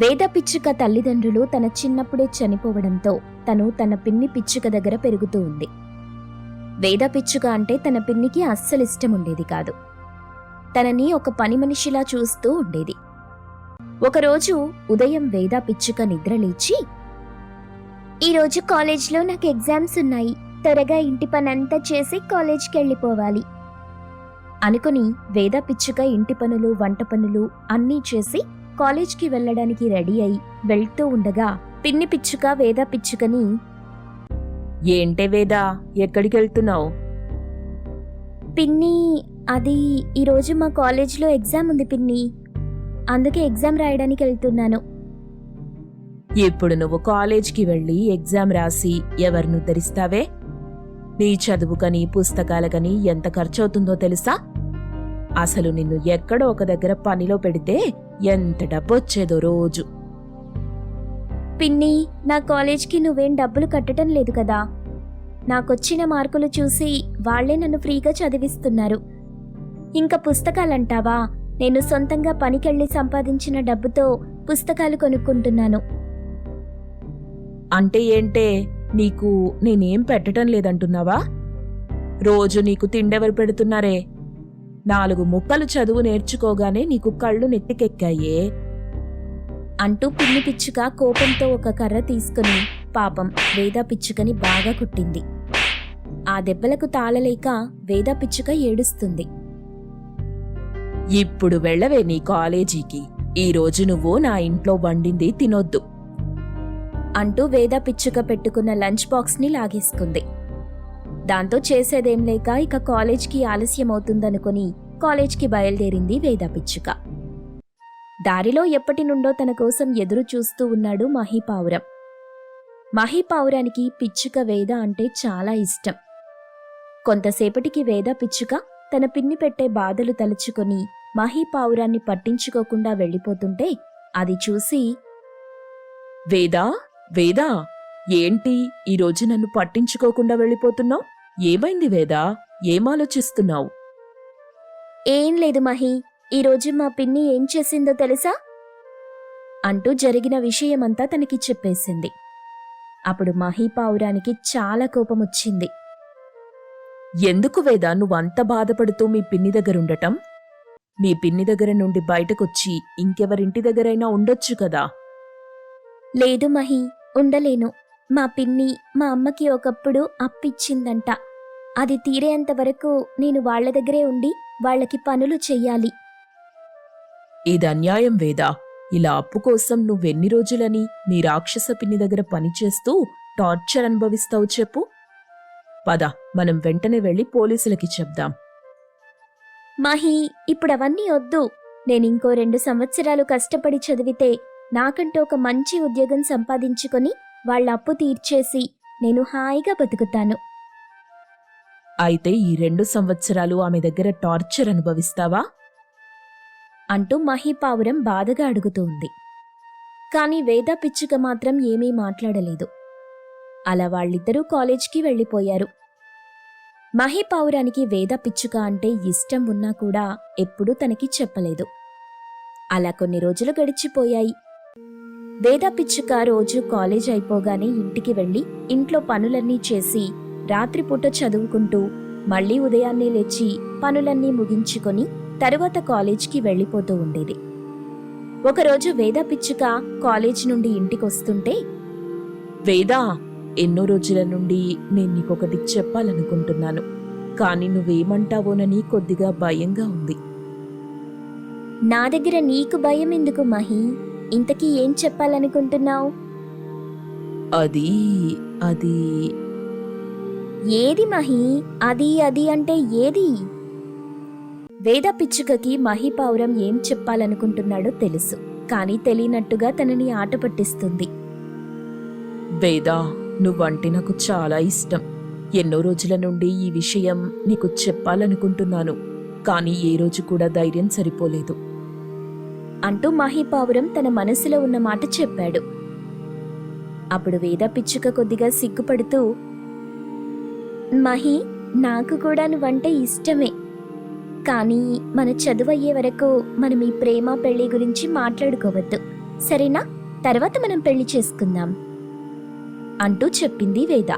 వేద పిచ్చుక తల్లిదండ్రులు తన చిన్నప్పుడే చనిపోవడంతో తను తన పిన్ని పిచ్చుక దగ్గర పెరుగుతూ ఉంది. వేద పిచ్చుక అంటే తన పిన్నికి అస్సలు ఇష్టం ఉండేది కాదు. తనని ఒక పని మనిషిలా చూస్తూ ఉండేది. ఒకరోజు ఉదయం వేద పిచ్చుక నిద్రలేచి ఈరోజు కాలేజ్లో నాకు ఎగ్జామ్స్ ఉన్నాయి. త్వరగా ఇంటి పనంతా చేసి కాలేజ్కి వెళ్ళిపోవాలి అనుకుని వేద పిచ్చుక ఇంటి పనులు వంట పనులు అన్నీ చేసి కాలేజ్కి వెళ్ళడానికి రెడీ అయి వెళ్తూ ఉండగా పిన్ని పిచ్చుక వేద పిచ్చుకని ఏంటే వేదా ఎక్కడికి వెళ్తున్నావు? పిన్ని అది ఈరోజు మా కాలేజ్లో ఎగ్జామ్ ఉంది పిన్ని. అందుకే ఎగ్జామ్ రాయడానికి వెళ్తున్నాను. ఇప్పుడు నువ్వు కాలేజ్కి వెళ్ళి ఎగ్జామ్ రాసి ఎవరిని ఉద్ధరిస్తావే? నీ చదువుకని పుస్తకాలకని ఎంత ఖర్చవుతుందో తెలుసా? అసలు నిన్ను ఎక్కడో ఒక దగ్గర పనిలో పెడితే ఎంత డబ్బు వచ్చేదో రోజు. పిన్ని నా కాలేజ్కి నువ్వేం డబ్బులు కట్టడం లేదు కదా. నాకొచ్చిన మార్కులు చూసి వాళ్ళే నన్ను ఫ్రీగా చదివిస్తున్నారు. ఇంకా పుస్తకాలంటావా? నేను సొంతంగా పనికెళ్ళి సంపాదించిన డబ్బుతో పుస్తకాలు కొనుక్కుంటున్నాను. అంటే ఏంటే నీకు నేనేం పెట్టడం లేదంటున్నావా? రోజు నీకు తిండెవరు పెడుతున్నారే? నాలుగు ముక్కలు చదువు నేర్చుకోగానే నీకు కళ్ళు నెట్టికెక్కాయే అంటూ పిన్ని పిచ్చుక కోపంతో ఒక కర్ర తీసుకుని పాపం వేద పిచ్చుకని బాగా కుట్టింది. ఆ దెబ్బలకు తాళలేక వేద పిచ్చుక ఏడుస్తుంది. ఇప్పుడు వెళ్ళవే నీ కాలేజీకి. ఈ రోజు నువ్వు నా ఇంట్లో వండింది తినొద్దు. అంటూ వేద పిచ్చుక పెట్టుకున్న లంచ్ బాక్స్ని లాగేసుకుంది. దాంతో చేసేదేం లేక ఇక కాలేజ్కి ఆలస్యమవుతుందనుకుని కాలేజ్కి బయలుదేరింది వేద పిచ్చుక. దారిలో ఎప్పటి నుండో తన కోసం ఎదురు చూస్తూ ఉన్నాడు మహీపావురం మహీపావురానికి పిచ్చుక వేద అంటే చాలా ఇష్టం. కొంతసేపటికి వేద పిచ్చుక తన పిన్ని పెట్టే బాధలు తలుచుకొని మహీపావురాన్ని పట్టించుకోకుండా వెళ్ళిపోతుంటే అది చూసి వేదా వేదా ఏంటి ఈరోజు నన్ను పట్టించుకోకుండా వెళ్ళిపోతున్నావు? ఏమైంది వేదా? ఏం ఆలోచిస్తున్నావు ఏం లేదు మహి. ఈరోజు మా పిన్ని ఏం చేసిందో తెలుసా? అంటూ జరిగిన విషయమంతా తనకి చెప్పేసింది. అప్పుడు మహి పావురానికి చాలా కోపం వచ్చింది ఎందుకు వేదా నువ్వంత బాధపడుతూ మీ పిన్ని దగ్గరుండటం? మీ పిన్ని దగ్గర నుండి బయటకొచ్చి ఇంకెవరింటి దగ్గరైనా ఉండొచ్చు కదా? లేదు మహి ఉండలేను. మా పిన్ని మా అమ్మకి ఒకప్పుడు అప్పిచ్చిందంట. అది తీరేంత వరకు నేను వాళ్ళ దగ్గరే ఉండి వాళ్ళకి పనులు చెయ్యాలి. ఇది అన్యాయం వేదా. ఇలా అప్పు కోసం నువ్వెన్ని రోజులని నీ రాక్షస పిన్ని దగ్గర పనిచేస్తూ టార్చర్ అనుభవిస్తావు చెప్పు. పద మనం వెంటనే వెళ్ళి పోలీసులకి చెప్దాం. మహి ఇప్పుడు అవన్నీ వద్దు. నేను ఇంకో రెండు సంవత్సరాలు కష్టపడి చదివితే నాకంటూ ఒక మంచి ఉద్యోగం సంపాదించుకొని వాళ్ళ అప్పు తీర్చేసి నేను హాయిగా బతుకుతాను. అయితే ఈ రెండు సంవత్సరాలు ఆమె దగ్గర టార్చర్ అనుభవిస్తావా? అంటూ మహిపావురం బాధగా అడుగుతూ ఉంది. కాని వేద పిచ్చుక మాత్రం ఏమీ మాట్లాడలేదు. అలా వాళ్ళిద్దరూ కాలేజ్కి వెళ్ళిపోయారు. మహిపావురానికి వేద పిచ్చుక అంటే ఇష్టం ఉన్నా కూడా ఎప్పుడూ తనకి చెప్పలేదు. అలా కొన్ని రోజులు గడిచిపోయాయి. వేద పిచ్చుక రోజు కాలేజ్ అయిపోగానే ఇంటికి వెళ్ళి ఇంట్లో పనులన్నీ చేసి రాత్రిపూట చదువుకుంటూ మళ్ళీ ఉదయాన్నే లేచి పనులన్నీ ముగించుకొని తరువాత కాలేజ్కి వెళ్ళిపోతూ ఉండేది. ఒకరోజు వేద పిచ్చుక కాలేజ్ నుండి ఇంటికొస్తుంటే వేదా ఎన్నో రోజుల నుండి నేను నీకొకటి చెప్పాలనుకుంటున్నాను కానీ నువ్వేమంటావోనని కొద్దిగా భయంగా ఉంది. నా దగ్గర నీకు భయం ఎందుకు మహి? ఇంతకీ ఏం చెప్పాలనుకుంటున్నావు? అది అది ఏది మహి? అది అది అంటే ఏది? వేద పిచ్చుకకి మహిపావురం ఏం చెప్పాలనుకుంటున్నాడో తెలుసు కానీ తెలియనట్టుగా తనని ఆట పట్టిస్తుంది. వేదా నువ్వంటే నాకు చాలా ఇష్టం. ఎన్నో రోజుల నుండి ఈ విషయం నీకు చెప్పాలనుకుంటున్నాను కానీ ఏ రోజు కూడా ధైర్యం సరిపోలేదు. అంటూ మహిపావురం తన మనసులో ఉన్న మాట చెప్పాడు. అప్పుడు వేద పిచ్చుక కొద్దిగా సిగ్గుపడుతూ మహి నాకు కూడా నువ్వంటే ఇష్టమే. కానీ మన చదువు అయ్యే వరకు మనం ఈ ప్రేమ పెళ్ళి గురించి మాట్లాడుకోవద్దు. సరేనా? తర్వాత మనం పెళ్ళి చేసుకుందాం. అంటూ చెప్పింది వేద.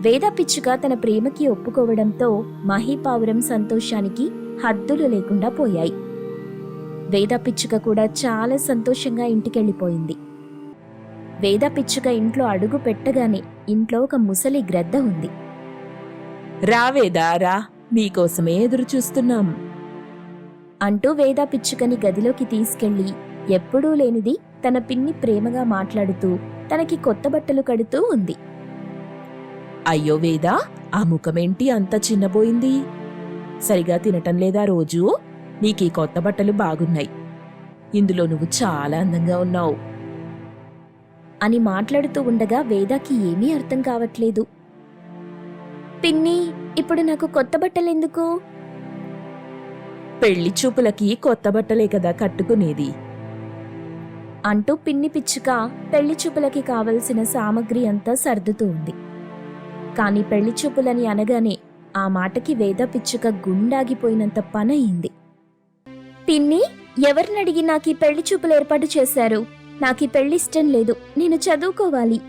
వేద పిచ్చుక తన ప్రేమకి ఒప్పుకోవడంతో మహీపావురం సంతోషానికి హద్దులు లేకుండా పోయాయి. వేద పిచ్చుక కూడా చాలా సంతోషంగా ఇంటికెళ్ళిపోయింది. వేద పిచ్చుక ఇంట్లో అడుగు పెట్టగానే ఇంట్లో ఒక ముసలి గ్రద్ద ఉంది. రావేదా రా. నీకోసమే ఎదురు చూస్తున్నాం. అంటూ వేద పిచ్చుకని గదిలోకి తీసుకెళ్ళి ఎప్పుడూ లేనిది తన పిన్ని ప్రేమగా మాట్లాడుతూ తనకి కొత్త బట్టలు కడుతూ ఉంది. అయ్యో వేదా ఆ ముఖమేంటి అంత చిన్నబోయింది? సరిగా తినటం లేదా రోజు? నీకీ కొత్త బట్టలు బాగున్నాయి. ఇందులో నువ్వు చాలా అందంగా ఉన్నావు. అని మాట్లాడుతూ ఉండగా వేదాకి ఏమీ అర్థం కావట్లేదు. పిన్ని ఇప్పుడు నాకు కొత్త బట్టలెందుకు? పెళ్ళి చూపులకి కొత్త బట్టలే కదా కట్టుకునేది. అంటూ పిన్ని పిచ్చుక పెళ్ళి చూపులకి కావలసిన సామగ్రి అంతా సర్దుతూ ఉంది. కాని పెళ్ళి చూపులని అనగానే ఆ మాటకి వేద పిచ్చుక గుండాగిపోయినంత పనయింది. పిన్ని ఎవరినడిగి నాకు ఈ పెళ్ళి చూపులు ఏర్పాటు చేశారు? నాకు ఈ పెళ్ళి ఇష్టం లేదు. నేను చదువుకోవాలి.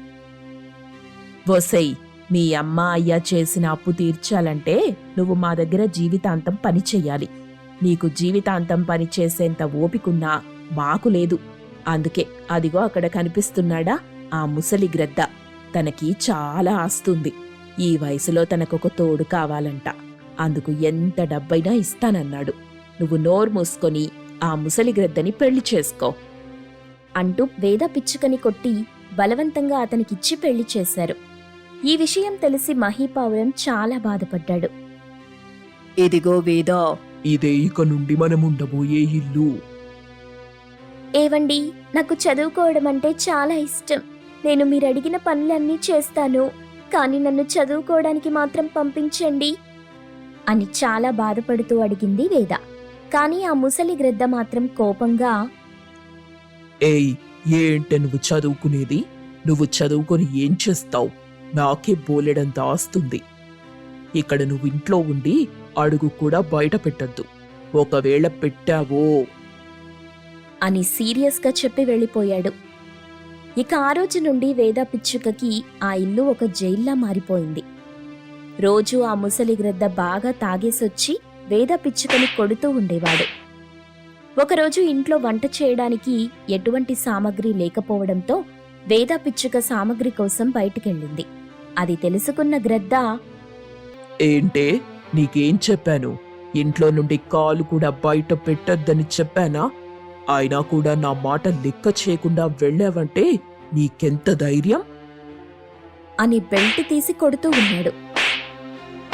వసై మీ అమ్మ అయ్య చేసిన అప్పు తీర్చాలంటే నువ్వు మా దగ్గర జీవితాంతం పని చెయ్యాలి. నీకు జీవితాంతం పని చేసేంత ఓపికున్నా మాకు లేదు. అందుకే అదిగో అక్కడ కనిపిస్తున్నాడా? ఆ ముసలి గ్రద్ద. తనకి చాలా ఆస్తుంది. ఈ వయసులో తనకొక తోడు కావాలంట. అందుకు ఎంత డబ్బైనా ఇస్తానన్నాడు. నువ్వు నోరు మూసుకొని ఆ ముసలి గ్రద్దని పెళ్ళి చేసుకో. అంటూ వేద పిచ్చుకని కొట్టి బలవంతంగా అతనికిచ్చి పెళ్ళి చేశారు. ఈ విషయం తెలిసి మహీపావురం చాలా బాధపడ్డాడు. ఇదిగో వేదా. ఇదే ఇక నుండి మనం ఉండబోయే ఇల్లు. ఏవండి నాకు చదువుకోవడం అంటే చాలా ఇష్టం. నేను మీరు అడిగిన పనులన్నీ చేస్తాను. కానీ నన్ను చదువుకోవడానికి మాత్రం పంపించండి అని చాలా బాధపడుతూ అడిగింది వేద. కానీ ఆ ముసలి గ్రద్ద మాత్రం కోపంగా ఏయ్ ఏంటే నువ్వు చదువుకునేది? నువ్వు చదువుకొని ఏం చేస్తావు? నాకే బోలెడంత ఆస్తుంది. ఇక్కడ నువ్వు ఇంట్లో ఉండి అడుగు కూడా బయట పెట్టద్దు. ఒకవేళ పెట్టావో. అని సీరియస్గా చెప్పి వెళ్ళిపోయాడు. ఇక ఆ రోజు నుండి వేద పిచ్చుకకి ఆ ఇల్లు ఒక జైల్లా మారిపోయింది. రోజు ఆ ముసలి గ్రద్ద బాగా తాగేసొచ్చి వేద పిచ్చుకని కొడుతూ ఉండేవాడు. ఒకరోజు ఇంట్లో వంట చేయడానికి ఎటువంటి సామగ్రి లేకపోవడంతో వేద పిచ్చుక సామగ్రి కోసం బయటికెళ్ళింది. అది తెలుసుకున్న గ్రద్ద ఏంటే? నీకేం చెప్పాను? ఇంట్లో నుండి కాలు కూడా బయట పెట్టొద్దని చెప్పానా? అయినా కూడా నా మాట లెక్క చేయకుండా వెళ్ళావంటే నీకెంత ధైర్యం? అని బెల్ట్ తీసి కొడుతూ ఉన్నాడు.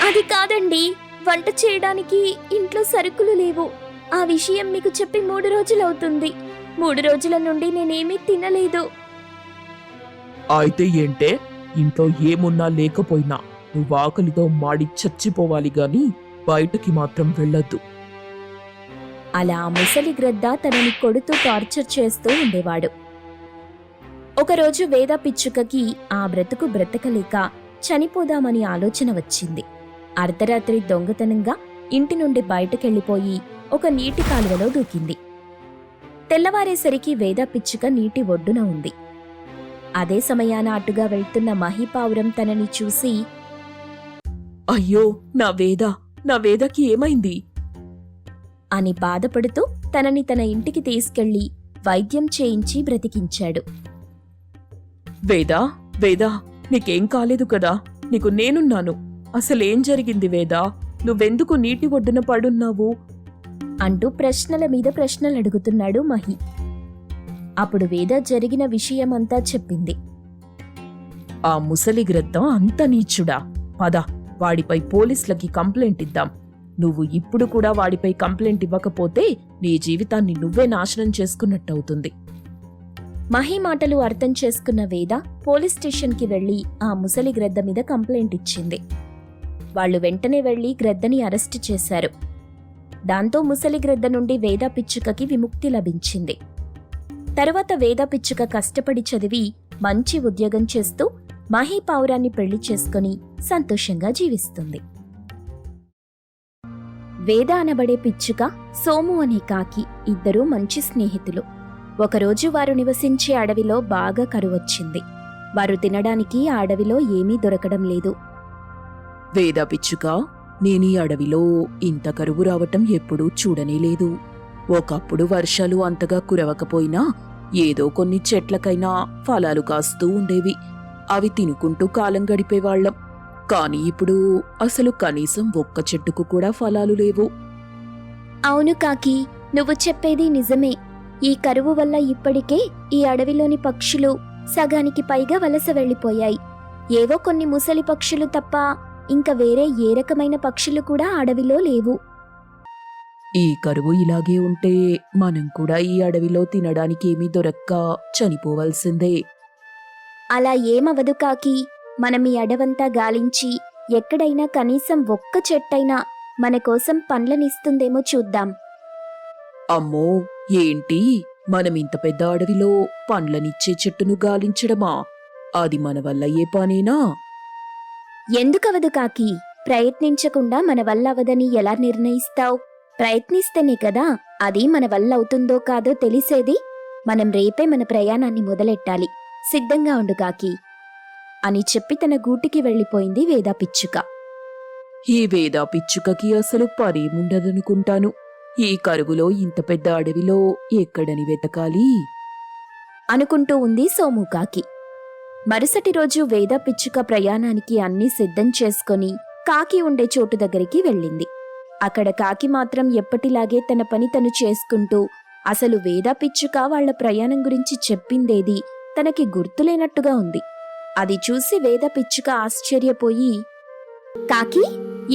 అది కాదండి వంట చేయడానికి ఇంట్లో సరుకులు లేవు. ఆ విషయం మీకు చెప్పి మూడు రోజులవుతుంది. మూడు రోజుల నుండి నేనేమీ తినలేదు. అయితే ఏంటే? ఇంట్లో ఏమున్నా లేకపోయినా నువ్వు ఆకలితో మాడి చచ్చిపోవాలి గాని బయటకి మాత్రం వెళ్ళొద్దు. అలా ఆ ముసలి గ్రద్ద తనని కొడుతూ టార్చర్ చేస్తూ ఉండేవాడు. ఒకరోజు వేద పిచ్చుకకి ఆ బ్రతుకు బ్రతకలేక చనిపోదామని ఆలోచన వచ్చింది. అర్ధరాత్రి దొంగతనంగా ఇంటి నుండి బయటకెళ్ళిపోయి ఒక నీటి కాలువలో దూకింది. తెల్లవారేసరికి వేద పిచ్చుక నీటి ఒడ్డున ఉంది. అదే సమయాన అటుగా వెళ్తున్న మహిపావురం తనని చూసి అయ్యో నా వేద నా వేదకి ఏమైంది? అని బాధపడుతూ తనని తన ఇంటికి తీసుకెళ్ళి వైద్యం చేయించి బ్రతికించాడు. వేదా వేదా నీకేం కాలేదు కదా? నీకు నేనున్నాను. అసలేం జరిగింది వేదా? నువ్వెందుకు నీటి ఒడ్డున పడున్నావు? అంటూ ప్రశ్నల మీద ప్రశ్నలు అడుగుతున్నాడు మహి. అప్పుడు వేద జరిగిన విషయమంతా చెప్పింది. ఆ ముసలి గ్రద్దం అంత నీచుడా? పద వాడిపై పోలీసులకి కంప్లైంట్ ఇద్దాం. నువ్వు ఇప్పుడు కూడా వాడిపై కంప్లైంట్ ఇవ్వకపోతే నీ జీవితాన్ని నువ్వే నాశనం చేసుకున్నట్టవుతుంది. మహి మాటలు అర్థం చేసుకున్న వేద పోలీస్ స్టేషన్కి వెళ్ళి ఆ ముసలి గ్రద్ద మీద కంప్లైంట్ ఇచ్చింది. వాళ్ళు వెంటనే వెళ్ళి గ్రద్దని అరెస్టు చేశారు. దాంతో ముసలి గ్రద్ద నుండి వేద పిచ్చుకకి విముక్తి లభించింది. తరువాత వేద పిచ్చుక కష్టపడి చదివి మంచి ఉద్యోగం చేస్తూ మహి పావురాన్ని పెళ్ళి చేసుకుని సంతోషంగా జీవిస్తుంది. వేద అనబడే పిచ్చుక సోము అనే కాకి ఇద్దరూ మంచి స్నేహితులు. ఒకరోజు వారు నివసించే అడవిలో బాగా కరువొచ్చింది. వారు తినడానికి ఆ అడవిలో ఏమీ దొరకడం లేదు. వేద పిచ్చుక నేను ఈ అడవిలో ఇంత కరువు రావటం ఎప్పుడూ చూడనే లేదు. ఒకప్పుడు వర్షాలు అంతగా కురవకపోయినా ఏదో కొన్ని చెట్లకైనా ఫలాలు కాస్తూ ఉండేవి. అవి తినుకుంటూ కాలం గడిపేవాళ్ళం కానీ ఇప్పుడు అసలు కనీసం ఒక్క చెట్టుకు కూడా ఫలాలు లేవు. అవును కాకి నువ్వు చెప్పేది నిజమే. ఈ కరువు వల్ల ఇప్పటికే ఈ అడవిలోని పక్షులు సగానికి పైగా వలస వెళ్ళిపోయాయి. ఏవో కొన్ని ముసలి పక్షులు తప్ప ఇంకా వేరే ఏ రకమైన పక్షులు కూడా అడవిలో లేవు. ఈ కరువు ఇలాగే ఉంటే మనం కూడా ఈ అడవిలో తినడానికి ఏమీ దొరక్క చనిపోవలసిందే. అలా ఏమవదు కాకి మనం ఈ అడవంతా గాలించి ఎక్కడైనా కనీసం ఒక్క చెట్టైనా మన కోసం పండ్లనిస్తుందేమో చూద్దాం. అమ్మో ఏంటి? మనం ఇంత పెద్ద అడవిలో పండ్లనిచ్చే చెట్టును గాలించడమా? అది మన వల్ల ఏ పనేనా? ఎందుకవదు కాకి? ప్రయత్నించకుండా మన వల్ల అవదని ఎలా నిర్ణయిస్తావు? ప్రయత్నిస్తేనే కదా అది మన వల్ల అవుతుందో కాదో తెలిసేది? మనం రేపే మన ప్రయాణాన్ని మొదలెట్టాలి. సిద్ధంగా ఉండు కాకి. అని చెప్పి తన గూటికి వెళ్ళిపోయింది వేద పిచ్చుక. ఈ వేద పిచ్చుకకి అసలు పనేముండదనుకుంటాను. ఈ కరువులో ఇంత పెద్ద అడవిలో ఎక్కడని వెతకాలి? అనుకుంటూ ఉంది సోముకాకి మరుసటి రోజు వేద పిచ్చుక ప్రయాణానికి అన్నీ సిద్ధం చేసుకొని కాకి ఉండే చోటు దగ్గరికి వెళ్ళింది. అక్కడ కాకి మాత్రం ఎప్పటిలాగే తన పని తను చేసుకుంటూ అసలు వేద పిచ్చుక వాళ్ళ ప్రయాణం గురించి చెప్పిందేది తనకి గుర్తులేనట్టుగా ఉంది. అది చూసి వేద పిచ్చుక ఆశ్చర్యపోయి కాకి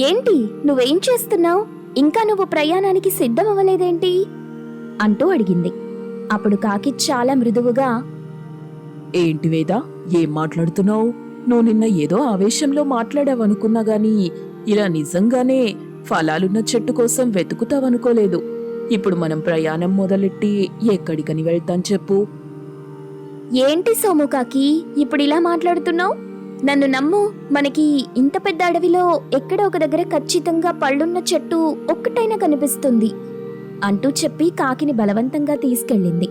ఏంటి? నువ్వేం చేస్తున్నావు? ఇంకా నువ్వు ప్రయాణానికి సిద్ధం అవ్వలేదేంటి అంటూ అడిగింది. అప్పుడు కాకి చాలా మృదువుగా ఏంటి వేద? ఏం మాట్లాడుతున్నావు? నువ్వు నిన్న ఏదో ఆవేశంలో మాట్లాడావనుకున్నా గాని ఇలా నిజంగానే ఫలాలున్న చెట్టు కోసం వెతుకుతావనుకోలేదు. ఇప్పుడు మనం ప్రయాణం మొదలెట్టి ఎక్కడికని వెళ్తాం చెప్పు. ఏంటి సోముకాకి ఇప్పుడు ఇలా మాట్లాడుతున్నావు? నన్ను నమ్ము మనకి ఇంత పెద్ద అడవిలో ఎక్కడ ఒక దగ్గర ఖచ్చితంగా పళ్ళున్న చెట్టు ఒక్కటైనా కనిపిస్తుంది. అంటూ చెప్పి కాకిని బలవంతంగా తీసుకెళ్ళింది.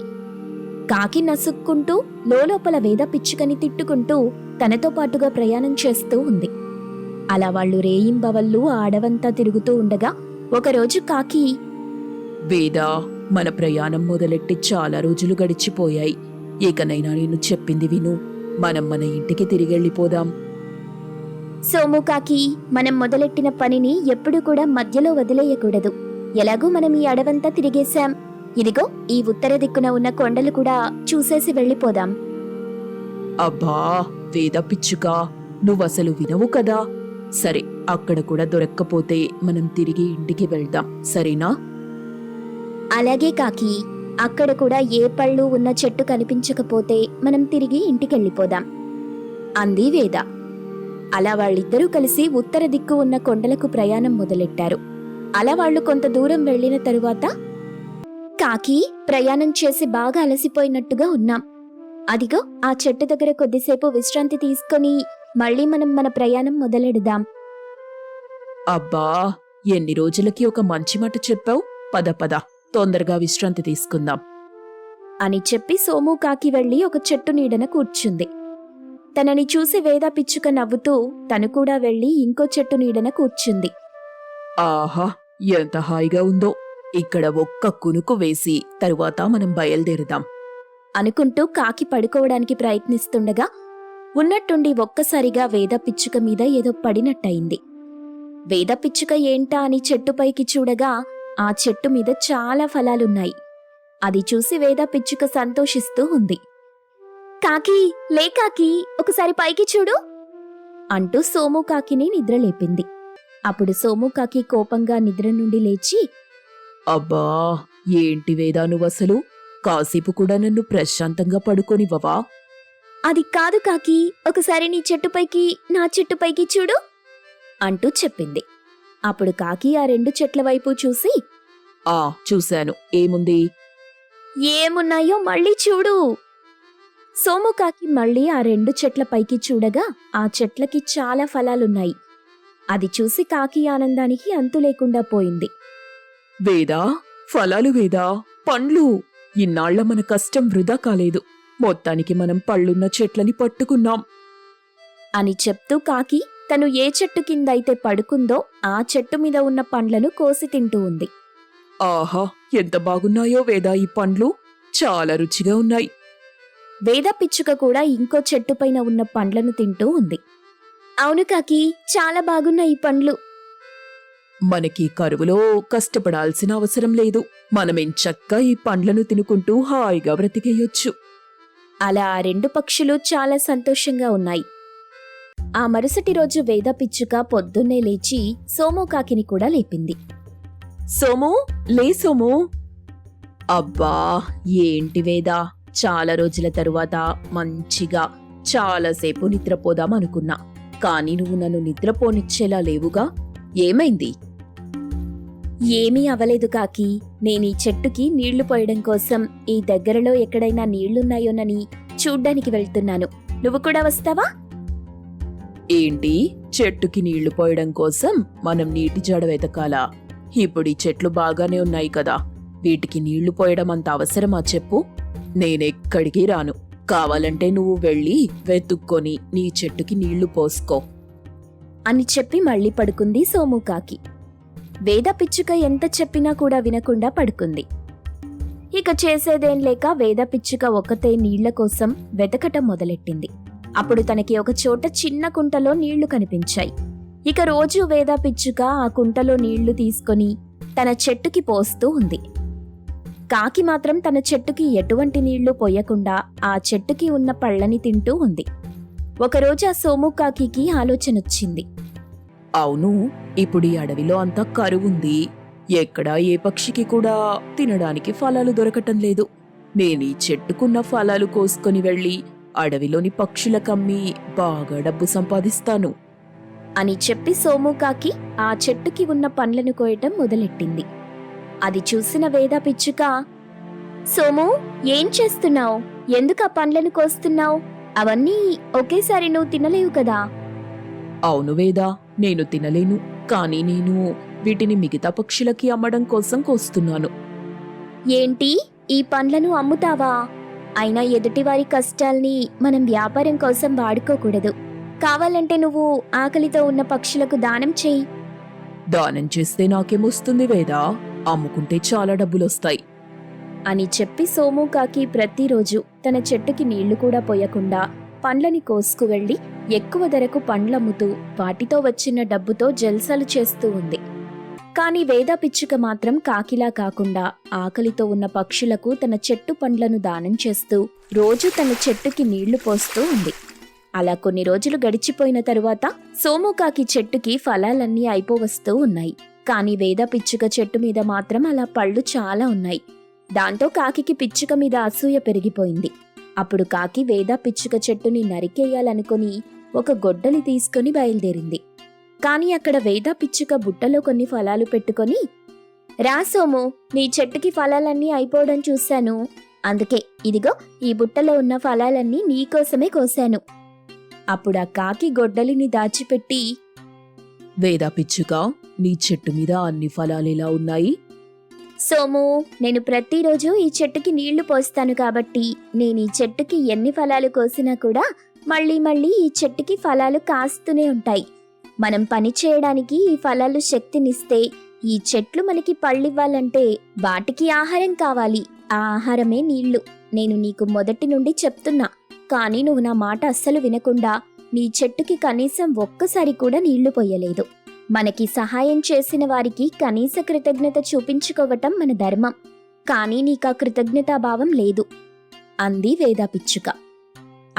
కాకి నసుక్కుంటూ లోలోపల వేద పిచ్చుకని తిట్టుకుంటూ తనతో పాటుగా ప్రయాణం చేస్తూ ఉంది. అలా వాళ్ళు రేయింబవళ్ళు ఆ అడవంతా తిరుగుతూ ఉండగా ఒకరోజు కాకి వేదా మన ప్రయాణం మొదలెట్టి చాలా రోజులు గడిచిపోయాయి. ఇకనైనా నేను చెప్పింది విను. మనం మన ఇంటికి తిరిగెళ్ళిపోదాం. సోము కాకి మనం మొదలెట్టిన పనిని ఎప్పుడు కూడా మధ్యలో వదిలేయకూడదు. ఎలాగూ మనం ఈ అడవంతా తిరిగేశాం. ఇదిగో ఈ ఉత్తర దిక్కున ఉన్న కొండలు కూడా చూసేసి వెళ్ళిపోదాం. అబ్బా వేద పిచ్చుక నువ్వసలు వినవు కదా? సరే అక్కడ కూడా దొరక్కపోతే మనం తిరిగి ఇంటికి వెళ్దాం సరేనా? అలాగే కాకి అక్కడ కూడా ఏ పళ్ళు ఉన్న చెట్టు కనిపించకపోతే మనం తిరిగి ఇంటికెళ్ళిపోదాం అంది వేద. అలా వాళ్ళిద్దరూ కలిసి ఉత్తర దిక్కు ఉన్న కొండలకు ప్రయాణం మొదలెట్టారు. అలా వాళ్ళు కొంత దూరం వెళ్ళిన తరువాత కాకి ప్రయాణం చేసి బాగా అలసిపోయినట్టుగా ఉన్నాం. అదిగో ఆ చెట్టు దగ్గర కొద్దిసేపు విశ్రాంతి తీసుకొని మళ్ళీ మనం మన ప్రయాణం మొదలెడదాం. అబ్బా ఎన్ని రోజులకి ఒక మంచి మాట చెప్పావు? పద పద తొందరగా విశ్రాంతి తీసుకుందాం. అని చెప్పి సోము కాకి వెళ్ళి ఒక చెట్టు నీడన కూర్చుంది. తనని చూసి వేద పిచ్చుక నవ్వుతూ తను కూడా వెళ్ళి ఇంకో చెట్టు నీడన కూర్చుంది. ఆహా ఎంత హాయిగా ఉందో. ఇక్కడ ఒక్క కునుకు వేసి తరువాత మనం బయలుదేరుదాం. అనుకుంటూ కాకి పడుకోవడానికి ప్రయత్నిస్తుండగా ఉన్నట్టుండి ఒక్కసారిగా వేద పిచ్చుక మీద ఏదో పడినట్టయింది. వేద పిచ్చుక ఏంటా అని చెట్టుపైకి చూడగా ఆ చెట్టు మీద చాలా ఫలాలున్నాయి. అది చూసి వేద పిచ్చుక సంతోషిస్తూ ఉంది. కాకి లే కాకి ఒకసారి పైకి చూడు అంటూ సోము కాకిని నిద్రలేపింది. అప్పుడు సోము కాకి కోపంగా నిద్ర నుండి లేచి అబ్బా ఏంటి వేదా నువ్వసలు? కాసేపు కూడా నన్ను ప్రశాంతంగా పడుకోనివ్వవా? అది కాదు కాకి ఒకసారి నీ చెట్టుపైకి నా చెట్టుపైకి చూడు అంటూ చెప్పింది. అప్పుడు కాకి ఆ రెండు చెట్ల వైపు చూసి ఆ చూశాను. ఏముంది? ఏమున్నాయో మళ్ళీ చూడు. సోము కాకి మళ్ళీ ఆ రెండు చెట్ల పైకి చూడగా ఆ చెట్లకి చాలా ఫలాలున్నాయి. అది చూసి కాకి ఆనందానికి అంతు లేకుండా పోయింది. వేదా? ఫలాలు వేదా? పండ్లు? ఇన్నాళ్ళ మన కష్టం వృధా కాలేదు. మొత్తానికి మనం పళ్ళున్న చెట్లని పట్టుకున్నాం. అని చెప్తూ కాకి తను ఏ చెట్టు కిందైతే పడుకుందో ఆ చెట్టు మీద ఉన్న పండ్లను కోసి తింటూ ఉంది. ఆహా! ఎంత బాగున్నాయో వేదా ఈ పండ్లు. చాలా రుచిగా ఉన్నాయి. వేద పిచ్చుక కూడా ఇంకో చెట్టుపైన ఉన్న పండ్లను తింటూ ఉంది. అవును కాకి చాలా బాగున్నాయి ఈ పండ్లు. మనకి కరువులో కష్టపడాల్సిన అవసరం లేదు. మనమెంచక్కా ఈ పండ్లను తినుకుంటూ హాయిగా బ్రతికేయొచ్చు. అలా ఆ రెండు పక్షులు చాలా సంతోషంగా ఉన్నాయి. ఆ మరుసటి రోజు వేద పిచ్చుక పొద్దున్నే లేచి సోమోకాకిని కూడా లేపింది. సోము? లే సోము. అబ్బా ఏంటి వేదా? చాలా రోజుల తరువాత మంచిగా చాలాసేపు నిద్రపోదాం అనుకున్నా. కానీ నువ్వు నన్ను నిద్రపోనిచ్చేలా లేవుగా? ఏమైంది? ఏమీ అవలేదు కాకి. నేనీ చెట్టుకి నీళ్ళు పోయడం కోసం ఈ దగ్గరలో ఎక్కడైనా నీళ్ళున్నాయోనని చూడ్డానికి వెళ్తున్నాను. నువ్వు కూడా వస్తావా? ఏంటి? చెట్టుకి నీళ్ళు పోయడం కోసం మనం నీటి జడ వెతకాలా. ఇప్పుడు ఈ చెట్లు బాగానే ఉన్నాయి కదా. వీటికి నీళ్ళు పోయడం అంత అవసరమా చెప్పు? నేనెక్కడికి రాను. కావాలంటే నువ్వు వెళ్ళి వెతుక్కొని నీ చెట్టుకి నీళ్ళు పోసుకో. అని చెప్పి మళ్ళీ పడుకుంది సోముకాకి వేద పిచ్చుక ఎంత చెప్పినా కూడా వినకుండా పడుకుంది. ఇక చేసేదేం లేక వేద పిచ్చుక ఒక్కతే నీళ్ళ కోసం వెతకటం మొదలెట్టింది. అప్పుడు తనకి ఒక చోట చిన్న కుంటలో నీళ్ళు కనిపించాయి. ఇక రోజు వేద పిచ్చుక ఆ కుంటలో నీళ్ళు తీసుకొని తన చెట్టుకి పోస్తూ ఉంది. కాకి మాత్రం తన చెట్టుకి ఎటువంటి నీళ్ళు పోయకుండా ఆ చెట్టుకి ఉన్న పళ్ళని తింటూ ఉంది. ఒకరోజు ఆ సోము కాకికి ఆలోచనొచ్చింది. అవును ఇప్పుడు ఈ అడవిలో అంతా కరువుంది. ఎక్కడా ఏ పక్షికి కూడా తినడానికి ఫలాలు దొరకటం లేదు. నేను ఈ చెట్టుకున్న ఫలాలు కోసుకొని వెళ్ళి అడవిలోని పక్షులకమ్మి బాగా డబ్బు సంపాదిస్తాను. అని చెప్పి సోముకాకి ఆ చెట్టుకి ఉన్న పండ్లను కోయటం మొదలెట్టింది. అది చూసిన వేద పిచ్చుక సోము ఏం చేస్తున్నావు? ఎందుకు ఆ పండ్లను కోస్తున్నావు? అవన్నీ ఒకేసారి నువ్వు తినలేవు కదా? అవును వేదా నేను తినలేను కానీ నేను వీటిని మిగతా పక్షులకి అమ్మడం కోసం కోస్తున్నాను. ఏంటి? ఈ పండ్లను అమ్ముతావా? అయినా ఎదుటివారి కష్టాల్ని మనం వ్యాపారం కోసం వాడుకోకూడదు. కావాలంటే నువ్వు ఆకలితో ఉన్న పక్షులకు దానం చెయ్యి దానం చేస్తే నాకేమొస్తుంది వేదా? అమ్ముకుంటే చాలా డబ్బులొస్తాయి. అని చెప్పి సోముకాకి ప్రతిరోజు తన చెట్టుకి నీళ్ళు కూడా పోయకుండా పండ్లని కోసుకువెళ్ళి ఎక్కువ ధరకు పండ్లమ్ముతూ వాటితో వచ్చిన డబ్బుతో జల్సాలు చేస్తూ ఉంది. కాని వేద పిచ్చుక మాత్రం కాకిలా కాకుండా ఆకలితో ఉన్న పక్షులకు తన చెట్టు పండ్లను దానం చేస్తూ రోజు తన చెట్టుకి నీళ్ళు పోస్తూ ఉంది. అలా కొన్ని రోజులు గడిచిపోయిన తరువాత సోముకాకి చెట్టుకి ఫలాలన్నీ అయిపోవస్తూ ఉన్నాయి. కాని వేద పిచ్చుక చెట్టు మీద మాత్రం అలా పళ్ళు చాలా ఉన్నాయి. దాంతో కాకికి పిచ్చుక మీద అసూయ పెరిగిపోయింది. అప్పుడు కాకి వేద పిచ్చుక చెట్టుని నరికేయాలనుకుని ఒక గొడ్డలి తీసుకుని బయలుదేరింది. కాని అక్కడ వేద పిచ్చుక బుట్టలో కొన్ని ఫలాలు పెట్టుకొని రాసోము నీ చెట్టుకి ఫలాలన్నీ అయిపోవడం చూశాను. అందుకే ఇదిగో ఈ బుట్టలో ఉన్న ఫలాలన్నీ నీకోసమే కోశాను. అప్పుడు ఆ కాకి గొడ్డలిని దాచిపెట్టి వేదా పిచ్చుక నీ చెట్టు మీద అన్ని ఫలాలు ఎలా ఉన్నాయి? సోము నేను ప్రతిరోజు ఈ చెట్టుకి నీళ్ళు పోస్తాను కాబట్టి నేను ఈ చెట్టుకి ఎన్ని ఫలాలు కోసినా కూడా మళ్ళీ మళ్ళీ ఈ చెట్టుకి ఫలాలు కాస్తూనే ఉంటాయి. మనం పని చేయడానికి ఈ ఫలాలు శక్తినిస్తే ఈ చెట్లు మనకి పళ్ళివ్వాలంటే వాటికి ఆహారం కావాలి. ఆ ఆహారమే నీళ్ళు. నేను నీకు మొదటి నుండి చెప్తున్నా. కానీ నువ్వు నా మాట అస్సలు వినకుండా నీ చెట్టుకి కనీసం ఒక్కసారి కూడా నీళ్ళు పోయలేదు. మనకి సహాయం చేసిన వారికి కనీస కృతజ్ఞత చూపించుకోవటం మన ధర్మం. కానీ నీకా కృతజ్ఞతాభావం లేదు. అంది వేదా పిచ్చుక.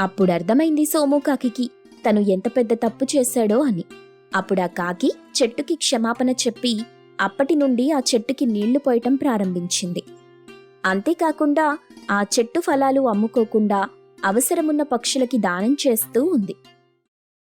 అప్పుడు అర్థమైంది సోము కాకికి తను ఎంత పెద్ద తప్పు చేశాడో అని. అప్పుడు ఆ కాకి చెట్టుకి క్షమాపణ చెప్పి అప్పటి నుండి ఆ చెట్టుకి నీళ్ళు పోయటం ప్రారంభించింది. అంతేకాకుండా ఆ చెట్టు ఫలాలు అమ్ముకోకుండా అవసరమున్న పక్షులకి దానం చేస్తూ ఉంది.